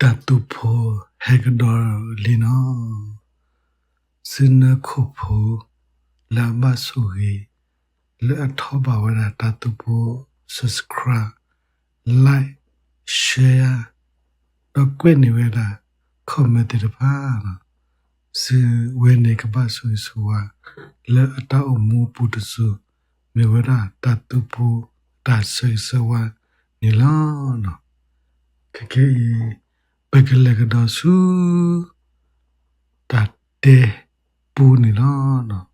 တတုဖိုဟေဂဒေါ်လီနောစနခုဖိုလာမဆူရီလက်ထောပါဝရတတုဖို subscribe like share တော့ကွနေဝရ comment တပါစဝေနေကပါဆူဆူဝလက်အတောက်မူပူတဆူမေဝရတတုဖိုတဆေဆဝနီလောနော်ကကေပ ကလကတော့ဆူတတေပူနီလောနော်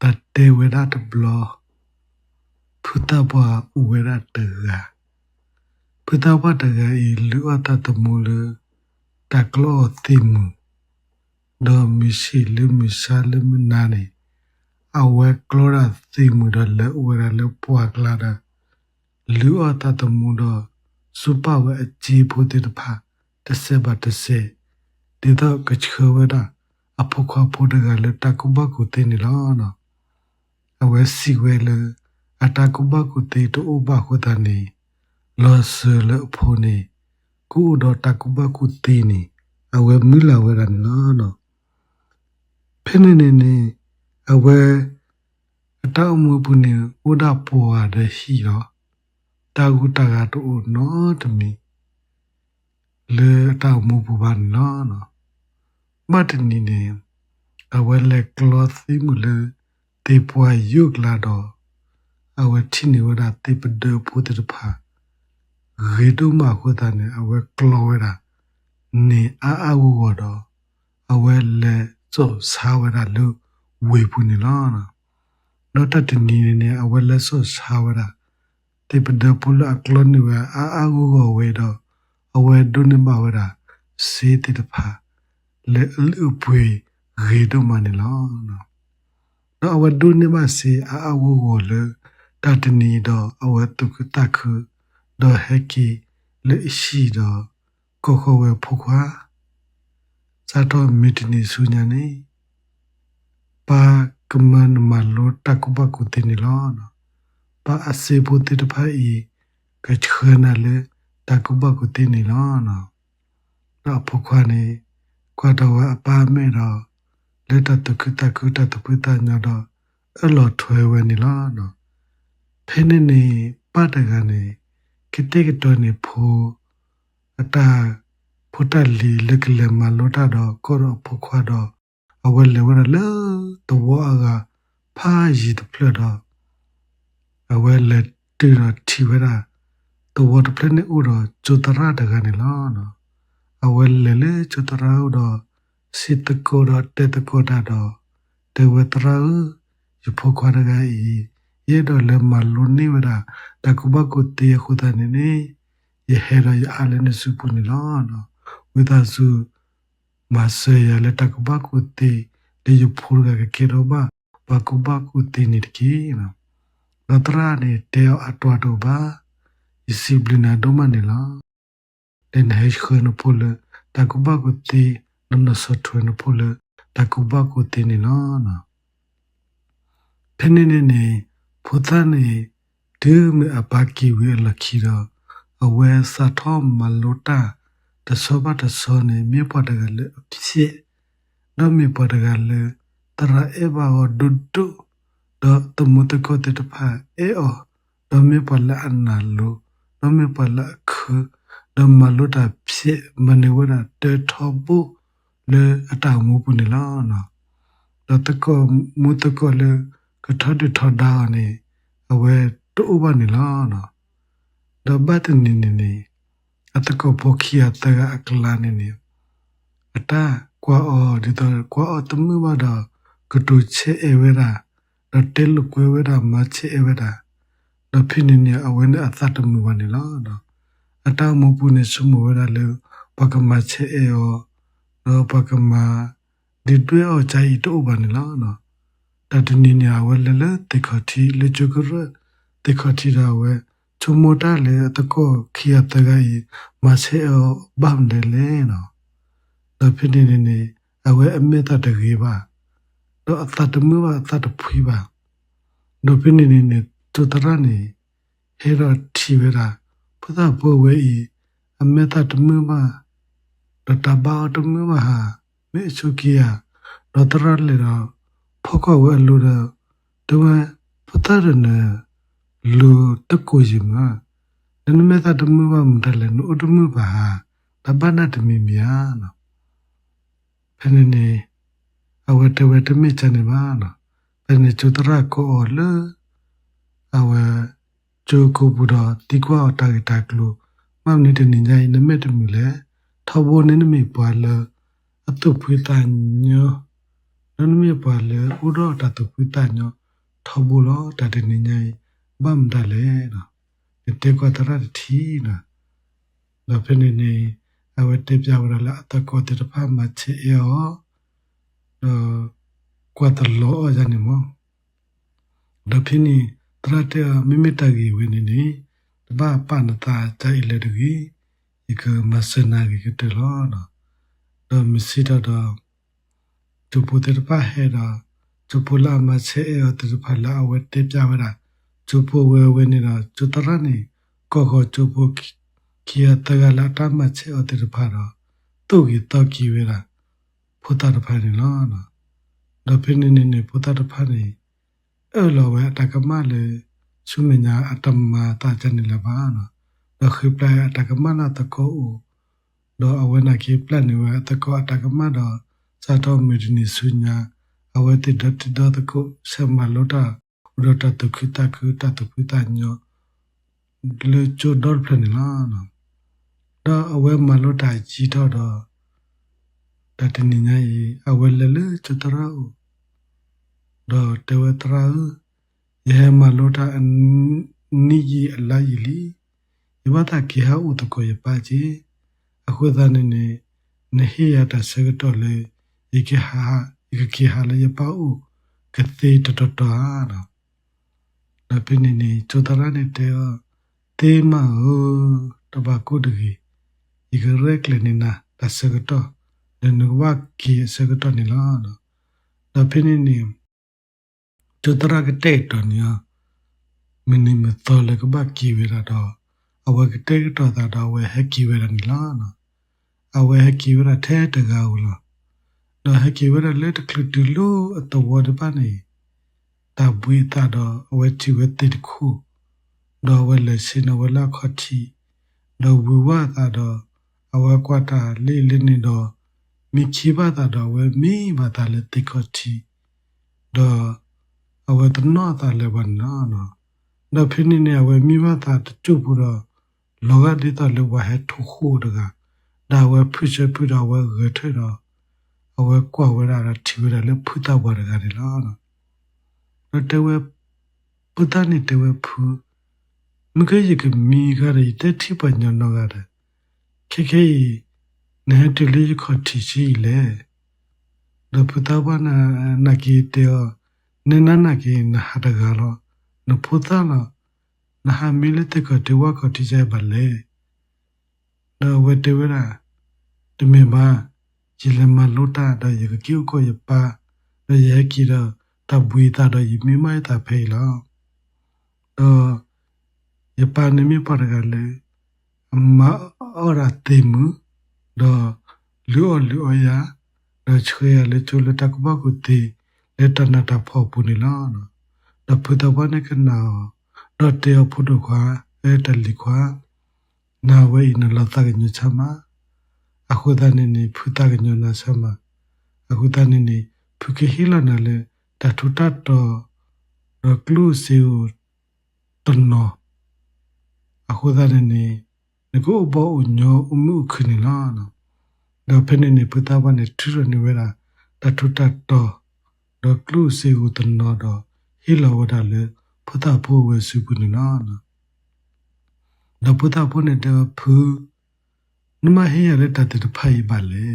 တတေဝရတဘလဖုတဘဝဝရတရာဖုတဘတရာဤလူအတတမူလတကလောတိမူဒေါ်မီရှိလူမီရှာလူမနာနေအဝဲကလောရာတိမူဒလဝရလပွားကလာတာလူအတတမူတော့ စုပဝဲအကြည့်ဖို့တဖာတစ်စက်ပါတစ်စက်ဒီတော့ကချဝဲတာအဖို့ခွာဖို့တကလည်းတကုဘကုတင်းနေလောနော်အဝဲစီဝဲလေအတကုဘကုတေတိုဘခုတနေလောဆလဖို့နေကုတော့တကုဘကုတေနေအဝဲမူလာဝဲတာနော်နော်ဖင်းနေနေနေအဝဲအတောက်မှုပုနေဥဒပေါ်ရတဲ့ရှိတော့ တာဂုတကတူနော်တမီလေတောက်မှုပူပါနော်နော်မတ်နီနေအဝဲလက်ကလောသီမူလေတေပွားယုတ်လာတော့အဝဲချင်းနေဝဒတေပဒပူတတဖာရေတုမခုတနေအဝဲကလောဝဲတာနေအာအာဝူတော့အဝဲလက်စောစာဝဲတာလူဝေပူနေလားနော်တော့တတနီနေအဝဲလက်စောစာဝဲတာ တေပဒပူလာကလောနေဝအာအာဝူကိုဝဲတော့အဝဲဒုနေမဝဲတာစေးတေတဖာလေလူပွေရေတုမနေလားနော်တော့အဝဲဒုနေမစေအာအာဝူကိုလေတတနီတော့အဝဲတုကတခုတော့ဟက်ကီလေရှိတော့ကိုကိုဝဲဖုခွာဇာတော့မီတနီဆူညာနေပါကမန်မလောတကုပကုတင်နီလောနော် ပါအစေဘုတိတဖိုင်ကချခနာလေတကုပကုတင်နီလောနော်တော့ဖုခွာနေကွာတော့အပါမဲတော့လက်တတကုတကုတတပုတညတော့အဲ့လိုထွဲဝဲနီလောနော်ဖင်းနေနေပတ်တကနေကတိကတော်နေဖိုးအတာဖုတလီလက်ကလေးမလို့တာတော့ကိုတော့ဖခွာတော့အဝဲလေဝဲလေတော့အကဖာရီတဖလတော့ အဝဲလေတီရတီဝဲတာတော့တဖလနေဥတော့ကျူတရတကနေလားနော်အဝဲလေလေကျူတရဥတော့စစ်တကိုတော့တက်တကိုတာတော့တေဝတရာရဖို့ခွာရကဤ ye do le maluni wera da kuba ko te khuda ne ne ye hera ya ale ne su pu ni lo no witha su ma se ya le ta kuba ko te le yu phur ga ke ro ba ba kuba ko te ni de ki no na tra ne te atwa do ba disciplina do ma ne lo le na he khö no pu le ta kuba ko te no no so thwe no pu le ta kuba ko te ni lo no ဖနေနေနေဖုသနေဒုမအပကီဝေလခီတော့အဝဲစထောမလောတာတဆောဘတဆောနေမြေပတကလေဖြစ်တော့မြေပတကလေတရအေဘာဝဒုဒုတော့ တမတကိုတတဖာအေအောတော့မြေပလအနာလိုတော့မြေပလခတော့မလောတာဖြစ်မနေဝရတေထောပုလေအတောင်မူပနေလားနော်တော့တကောမူတကောလေကထတ်ထဒါနေအဝဲတူဘာနေလားနော်ဒဘတ်နေနေနေအတကောပိုခီယတကအကလာနေနေအတာကွာအော်ဒီတော့ကွာအော်တမှုမတော့ကတူချေအဝဲတာ တော့တဲလူကွဲဝဲတာမချေအဝဲတာတော့ဖိနေနေအဝဲနဲ့အသတ်တမှုပါနေလားနော်အတာမပူနေစုမဝဲတာလေပကမချေအောတော့ပကမဒီတွေ့အောချိုင်တူဘာနေလားနော်တတနေညာဝဲလလတေခတိလေချကရတေခတိရာဝဲချုံမတာလေတကောခီယတဂိုင်မဆေအောဘမ်တယ်လေနော်ဒဖိနေနေနေအဝဲအမေတတကြီးပါ တော့အသတမှုပါအသတဖွေးပါဒဖိနေနေနေတူတရနေဟေရတီဝဲတာဖသဘဝဲဤအမေတာတမှုမဒတဘာတမှုမဟာမေချုကီယာဒတရလေတော့ဖောကဝဲလူတော့တဝဲပတရနလူတကိုကြီးမနနမေတာတမှုမမတလဲနုတမှုပါတပနာတမီမြာနော်ဖနေနေ အဝတဝတမိချနေပါနော်ဖနေချူတရကိုလေအဝဂျိုကိုဘူတော့တိကွာတာဂီတာကလူမမနေတဲ့နေကြနမေတမီလဲထောဘနေနမေပွာလအတုဖွေတညောနနမေပွာလဥရောတတုဖွေတညောထောဘလောတတနေညဘမ်ဒလဲနော်တေကွာတရတီနော်လောဖနေနေအဝတေပြဝရလာအတကောတေတဖမချေယောတော့ ကွာတလောအဇာနေမောလောဖနေတရတေမိမိတကြီးဝနေနေတပပနတာတိုင်လေတကြီးဒီကမစနာကြီးကတလောနော်တော့မစီတော့သူပုတေတပဟဲတော့သူပလာမချေယောတေတဖလာအဝတေပြဝရသူပဝဲဝနေတော့သူတရနေကောကောသူပကီယတကလာတမချေယောတေတဖတော့သူ့ကြီးတော့ကြီးဝဲတာ ဖုတတဖနေလောနော်တော့ဖိနေနေဖုတတဖနေအဲ့လိုပဲတကမလေစုမညာအတမတာချနေလပါနော်တော့ခိပလာတကမနာတကောဦးတော့အဝနာကိပလန်နေဝတကောတကမတော့စာတော့မီဒီနီစုညာအဝတိဒတ်ဒတ်ကိုဆမလောတာဥရတတခိတခုတတခိတညောလေချိုဒေါ်ဖလနေလာနော်တော့အဝဲမလောတာကြီးတော့တော့ တတနေညာဤအဝဲလလေချတရာဦးတော့တဝတရာယေမလောတာနီကြီးအလိုက်လီယဝတာကေဟာဥတကိုရပါကြီးအခုသာနေနေနေဟိယတာစကတော့လေဤကေဟာဤကေဟာလေပါဦးကတိတတတာနော်နပိနေနေချတရာနေတေတေမဟိုတဘကုတကြီးဤကရက်လေနေနာတစကတော့ နနဝကီစကတော့နေလားနော်နပိနေနေချတရာကတဲ့တော်ညာမင်းမတော်လည်းကဘကီဝရတော့အဝကတဲ့တော်တာတော့ဝဲဟက်ကီဝရနီလားနော်အဝဲဟက်ကီဝရထဲတကားဦးလားတော့ဟက်ကီဝရလက်တကလတူလို့အတော်ဝဒပါနေတာဘွေတာတော့အဝဲချီဝဲတိတခုတော့ဝဲလက်စင်ဝဲလာခတ်ချီတော့ဝဝတာတော့အဝဲကွာတာလေးလေးနေတော့ မိချီပါတာတော့ဝဲမိပါတာလက်တိခတ်ချီတော့အဝဲတနောတာလည်းဘာနာနော်တော့ဖိနေနေဝဲမိမတာကျုပ်ဘူးတော့လောကဒေတာလောဝဟဲထုခုတကဒါဝဲဖုချပူတော့ဝဲရထတော့အဝဲကွာဝဲရတာချီဝဲလည်းဖုတာဝဲရကလည်းနော်တော့တဝဲပဒနိတဝဲဖူမကကြီးကမိကရတဲ့တိပညာ နောကတဲ့ခေခေနဲတလေးခတိရှိလေတော့ပဒဘနာနကီတေနနနကီနဟတကလောနဖုသလာနဟာမီလတကတဝကတိကြပါလေနော်ဝတဝရတမေမာဂျီလမလောတာဒယကကိကိုယပါဒယကီရတဘွေတာဒယမိမိုင်တာဖေလောတော့ယပါနမီပါရကလေအမအော်ရတေမူ တော့လူအလူအယာတော့ချွေရလေချူလတကဘကုတီလက်တနတာဖောက်ပူနေလားနော်ဒဖုတဘနကနာတော့တေဖုဒခွာအဲတလီခွာနာဝေနလတကညချမအခုတနေနေဖုတကညနာဆမအခုတနေနေဖုကေဟီလာနာလေတထုတတ်တော့ရကလူစီယတနောအခုတနေနေ ငကိုဘောညောအမှုခနေလာနော်တော့ဖနေနေဖုတဘနေထူရနေဝဲတာတထုတတ်တော့ရကလူစီယတနောတော့ဟီလာဝဒါလေဖတာဖိုဝဲစုပုနနာနာနဖတာဖိုနေတဖူနမဟေရတဲ့တတဖိုင်ပါလေ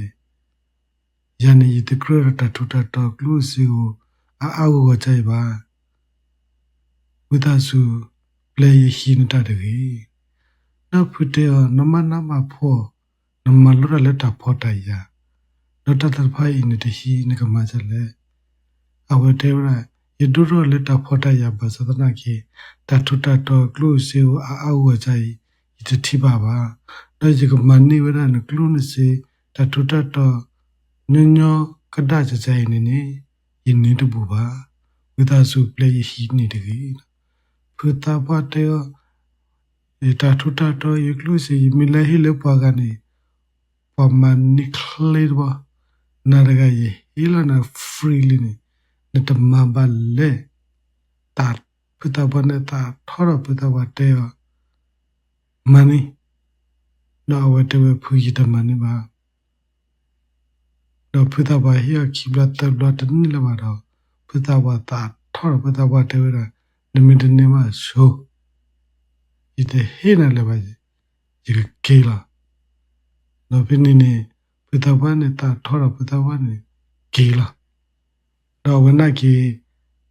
ယန်နီတကရတထူတတကလူစီကိုအာအာကိုကြိုက်ပါဝိသစုလေဟီနတတကြီး နဖုတေနမနမဖောနမလရလက်တာဖောတရနတတဖိုင်နေတဟီနကမချလေအဝတေရယဒုရလက်တာဖောတရပါသဒနာကေတထုတတော်ကလုစေအာအာဝကြိုက်ယတိပါပါတော့ဒီကမန်နီဝရနကလူနစီတထူတတော့ညညကဒကြကြနေနေယင်းနေတဘူပါဝိသာစုပလေဟီနေတကြီးဖူတာပတ်တဲ့ ဒီတထူတတော့ယကလူစီမီလဟီလေပွားကနေပမန်နိခလေဘာနာရဂယေဟီလာနာဖရီလီနေနတမဘလေတာဖူတာဘနေတာထောရဖူတာဘတဲ့မနီနော်ဝတဝဖူကြီးတမနီပါတော့ဖူတာဘဟီယခိဘလတ်တဘလတ်နီ လဘာတော့ဖူတာဘတာထောရဖူတာဘတဲ့ဝရနမင်းတနေမှာဆိုဒီတဲ့ဟေးနာလည်းပါကြီးဒီကေလာနော်ဖိနေနေဖူတာဘနဲ့တာထောရဖူတာဘနဲ့ကေလာတော့ဝနကေ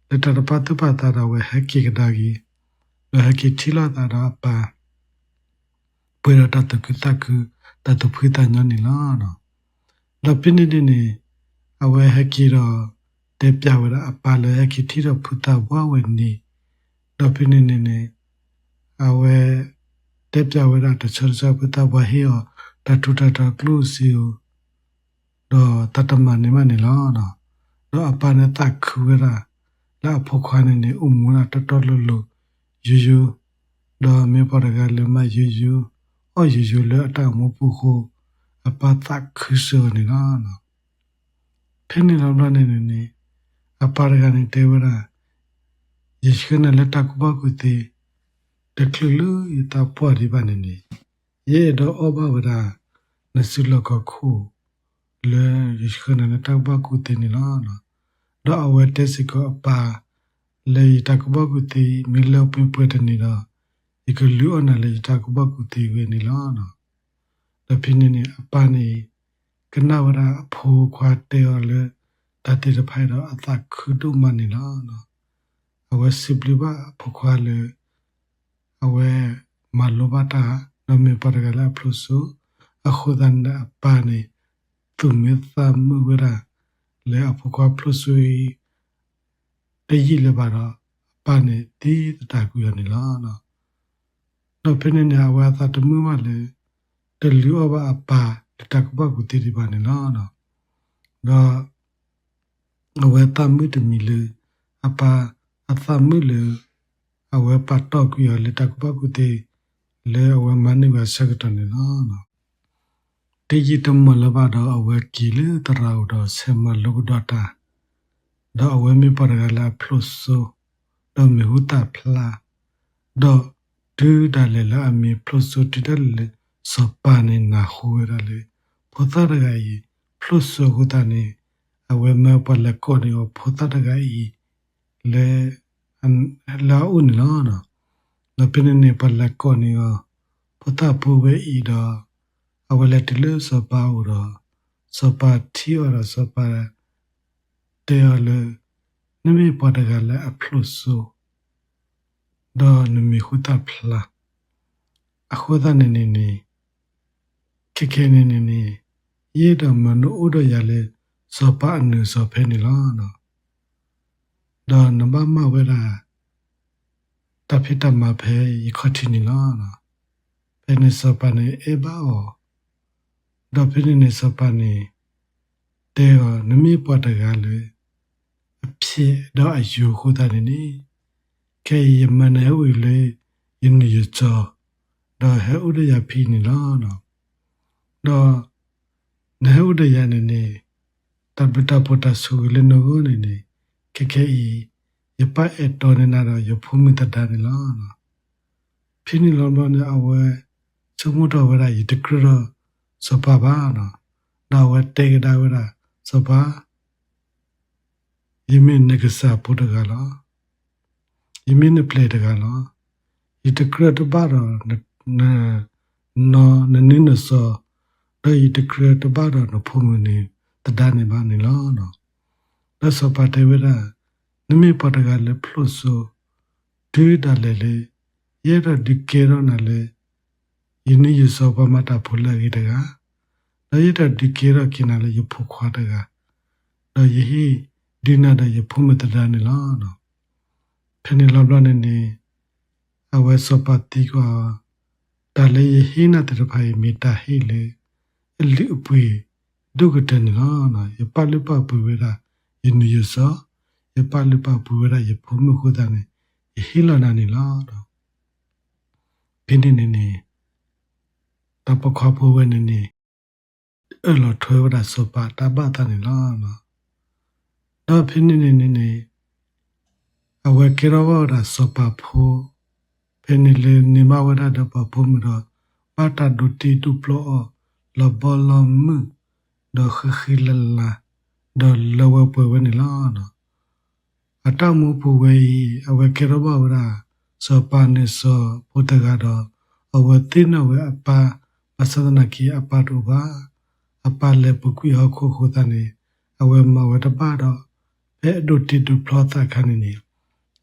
လက်တပတ်တပတ်တာတော့ဝဟက်ကီကဒါကြီးဟက်ကီ အဝဲဟက်ကီတော့တက်ပြဝရအပါလေဟက်ကီတီတော့ဖူတာဘဝဝနေလပင်းနေနေအဝဲတက်ပြဝရတချောချဖူတာဘဟေောတထူတတကလူစီယတော့တတမနေမနေလားနော်တော့အပါနဲ့တခူရလာဖို့ခွာနေနေဥမူလာတတော်လို့လို့ယူယူတော့မေပေါ်ကလည်းမယူယူအော်ယူယူလည်းအတောင်မပူခုအပတခဆူနေနော်ဖင်းနေလောက်နေနေနေအပါရကနေတေဝရာယေရှုနဲ့လက်တကူပါကူတီ တကလူရတာပေါ်ဒီပါနေနေယေတော့အဘဝရာနစုလကခုလေယေရှုနဲ့လက်တကူပါကူတီနေလားတော့အဝဲတက်စီကအပါလေတကဘကုတီမီလောပင်ပွေတနေတော့ဒီကလူအနာလေတကဘကုတီဝေနေလားနော်တပြင်းနေအပါနေကနဝရအဖိုးခွာတဲော်လေတတိတဖိုင်တော့အသခုတုမနေလားနော်အဝဲစစ်ပလဘဖိုးခွာလေ အဝဲမလောဘတာနမေပရဂလာဖလုဆုအခုဒန်အပါနေသူမေသမဝရာလေအဖို့ကပလဆွေတကြီးလည်းပါတော့ပါနေတီးတကူရနေလားနော်တော့ဖိနေညာဝါသာတမှုမလေတလူအဘအပါတကဘကူတီဒီပါနေလားနော်တော့အဝဲတမှုတမီလေအပါအသမူလေ အဝဲပတ်တော့ကူရလေတကဘကူတီလေအဝဲမနိဝဆက်ကနေလားနော်တေကြီးတမလဘတော့အဝဲကီလေတရာတော့ဆေမလုဒတာတော့အဝဲမပရဂလာဖလုဆိုတော့မေဟုတာဖလာတော့ဒူဒါလေလာအမီဖလုဆိုတတယ်လေစပါနေနာဟူရလေဖောသရဂိုင်ဖလုဆိုဟူတာနေအဝဲမပလက်ကိုနေဖောသရဂိုင် လေအန်လာဦးနော်နော်လပင်းနေပလက်ကိုနေဖောသပူဝဲဤတော့အဝလက်တလူစပါဦးတော့စပါတီရစပါတေရလေနမေပတကလည်းအဖလုဆိုဒေါ်နမေခုတာဖလာအခုဒနေနေနေခေခေနေနေနေယေဒမနုဥဒရလေစပါအနုစဖဲနေလားနော် ဒေါ်နမမဝဲတာတဖိတမဖဲရခတိနေလားနော်ဖဲနေစပါနေအေဘာအောဒါဖိနေစပါနေတဲကနမေပတကလည်းအဖြစ်တော့အယူခုတာနေကဲယမနေဝီလေယင်းရချာဒါဟဲဥဒယဖိနေလားနော်တော့နေဥဒယနေနေတပတပတဆူလေနောနေနေ ကဲကဲဤယပတ်အတော်နေနာတော့ယဖုမိတတာနေလားနော်ဖိနေလောလောနေအဝဲချုံမတော်ဝရယတကရစပပါနော်တော့ဝဲတေကဒါဝရစပါယမင်းနဂစပုတကလားယမင်းနပလေတကလားယတကရတပါတော့နနော်နနင်းနစောဒါယတကရတပါတော့နဖုံနေတဒနေပါနေလားနော် လက်စပါတေဝရနမေပတကလည်းဖလို့ဆိုဒွေးတယ်လေရဲရဒီကေရနလေယင်းရစောပမတာဖုလာကြီးတကလည်းရဒီကေရကိနာလေယဖုခွာတကတော့ယဟိဒီနာတဲ့ယဖုမတဒနေလားနော်ဖနေလောက်လောက်နေနေအဝဲစပတိကွာဒါလည်းယဟိနာတရဖိုင်မေတ္တာဟိလေအလိအပွေဒုက္ကတန်လာနာယပလပပဝေ ရာယနုယစယပလပပဝေရာယဖုမခုဒနေယဟိလနာနေလာတော့ပြင်းနေနေနေတပခွားဖို့ဝဲနေနေအဲ့လိုထွေးဝရစပါတပတာနေလာနော်တော့ပြင်းနေနေနေနေအဝဲကေရောဝရစပါဖို့ပြင်းနေလေနေမဝရတပဖို့မတော့ပါတာဒုတီတူပလောလဘလမဒခခိလလာ ဒလဝပဝနေလာနော်အတမှုပူဝဲအဝဲကေရောဝရစပါနေစပုတကတော့အဝဲတိနဝဲအပါပသဒနာကီအပါတို့ပါအပါလေပုကွေဟခုခုတနေအဝဲမဝတပါတော့ဘဲဒုတီတူပလောတာခဏနေ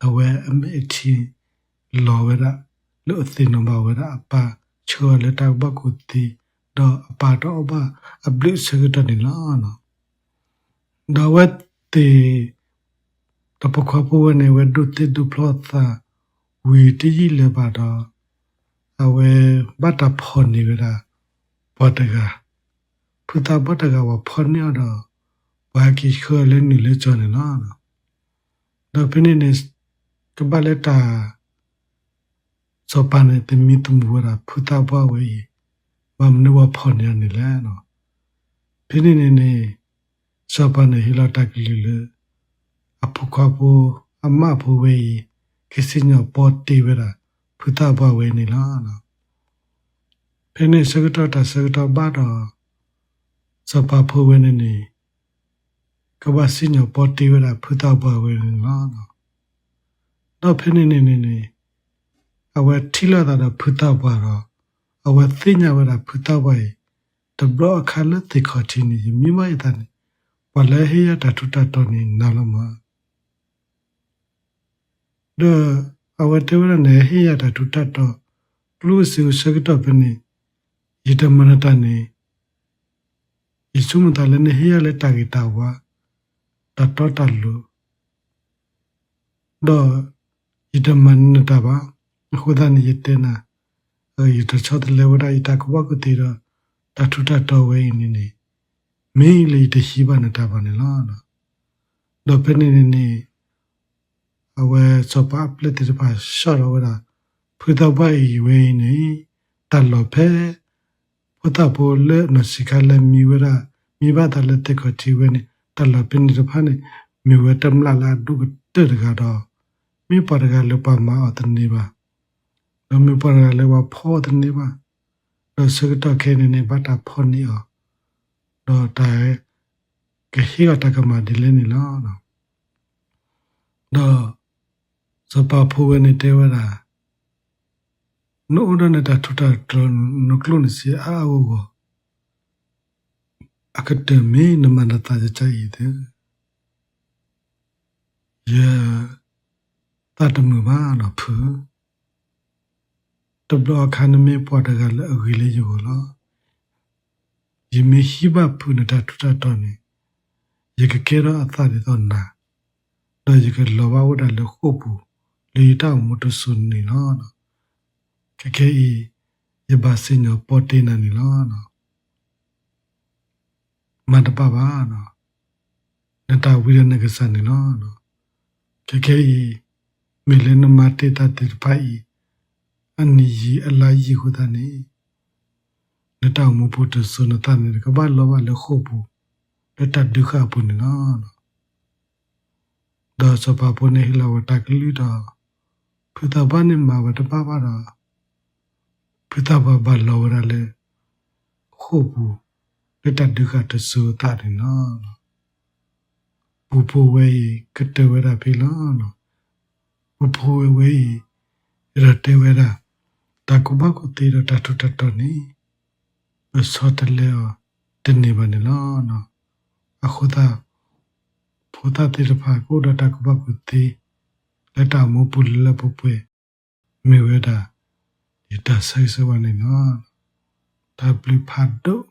အဝဲအမေချီလောဝရလို့အသိနမဝရအပါချောလက်တောက်ဘကုတီတော့အပါတော့အပါအပလိစကတနေလာနော် ဒါဝတ်တေတပခပဝနေဝဒုတိဒုပလောတာဝီတီလေပါတော့အဝဲဘတ်တဖော်နေကြတာဘောတကဖုတာဘောတကဝဖော်နေတော့ဘာကီခေါ်လဲနေလဲကြောနေလားတော့ဖိနေနေကပလက်တာစောပနေတမီတမူရာဖုတာဘောဝေမမနဝဖော်နေနေလဲနော်ဖိနေနေနေ စောပနေဟီလာတကလီလေအဖုခဘောအမဖိုဝေကိစညပေါ်တီဝရာဖုတာဘောဝေနေလားနော်ဖိနေစကတတာစကတဘာတော့စပါဖိုဝေနေနေကဘာစညပေါ်တီဝရာဖုတာဘောဝေနေလားနော်တော့ဖိနေနေနေနေအဝဲထီလာတာဖုတာဘောတော့အဝသိညာဝရဖုတဝိတဘလခလတိခတိနီမိမယတန်ဝလဟေယတထုတတော်နီနလမဒအဝတဝရနေဟေယတ ထုတတော်လူစုစကတော့ပနေယတမနတနေယစုမတလည်းနေဟေယလက်တာဂီတာဝါတတော်တလူတော့ယတ မနတပါခုဒန်ယတနာအဲတချတ်လေဝဒိတာကဝကတိရတထုတတော်ဝဲနေနေမင်းလေတရှိပါနေတာပါနေလားတော့ဖနေနေနေအဝဲစပပလက်တပါရှော့တော့ဝဒဖူတော့ပါဤဝဲနေတလောဖဲဖူတော့ဘောလေနစီကလည်းမီဝရမိဘတလည်းတက်ခတိဝဲနေတလောပင်းတဖာနေမီဝတမလာလာဒုတက်တကတော့မိပါရကလပမာအတနေပါနမေပရလေဝဖောတနေပါတော့စကတော့ခဲနေနေဘာတာဖောနေအော တော့တိုင်ကဟိရတကမဒီလေနေလားတော့တော့စပဖိုးဝနေတဲဝရာနိုးရနေတာထထတနုကလုံးစီအာဝဝအကဒမီနမနတာကြိုက်တယ်ယာတတ်မှုပါနော်ဖူးတဘလခနမေပေါ်တကလည်းအဂီလေးယူလော ယမေရှိဘဖုန်တာထထတော်နေယကကေရအသရတော့နာတော့ယကလောဘဝ ဒလခုပူလေတောင်မတဆုနေလောကကေဤယဘစင်ညပေါ်တေနာနေလောနော်မန္တပပါနော်နတဝိရဏကစနေလောနော်ကကေဤမေလနမတေတတေဖိုင်အနိယအလာယဟုဒနေလတောင်မဖို့တဆုနတနေကဘာလောဘလခုဘူးလတဒုက္ခပုန်နော်ဒါစပပုန်ဟိလဝတကလူတာဖသဘာနေမှာဝတပပါတာဖသဘာဘလောရလေခုဘူးလတဒုက္ခတဆုတာနေနော်ဘူပဝေကတဝရဖိလောနော်ဘူပဝေရတေဝရာတာကုဘကိုတေရတထထတ နီဆောတလေတနေပါနေလားနော်အခုသာဖူတာတေရဖာကိုဒတာကုဘကိုတေလက်တာမပူလပပွေမေဝဒဒီတဆိုင်စဝနေနော်တာပလီဖတ်တော့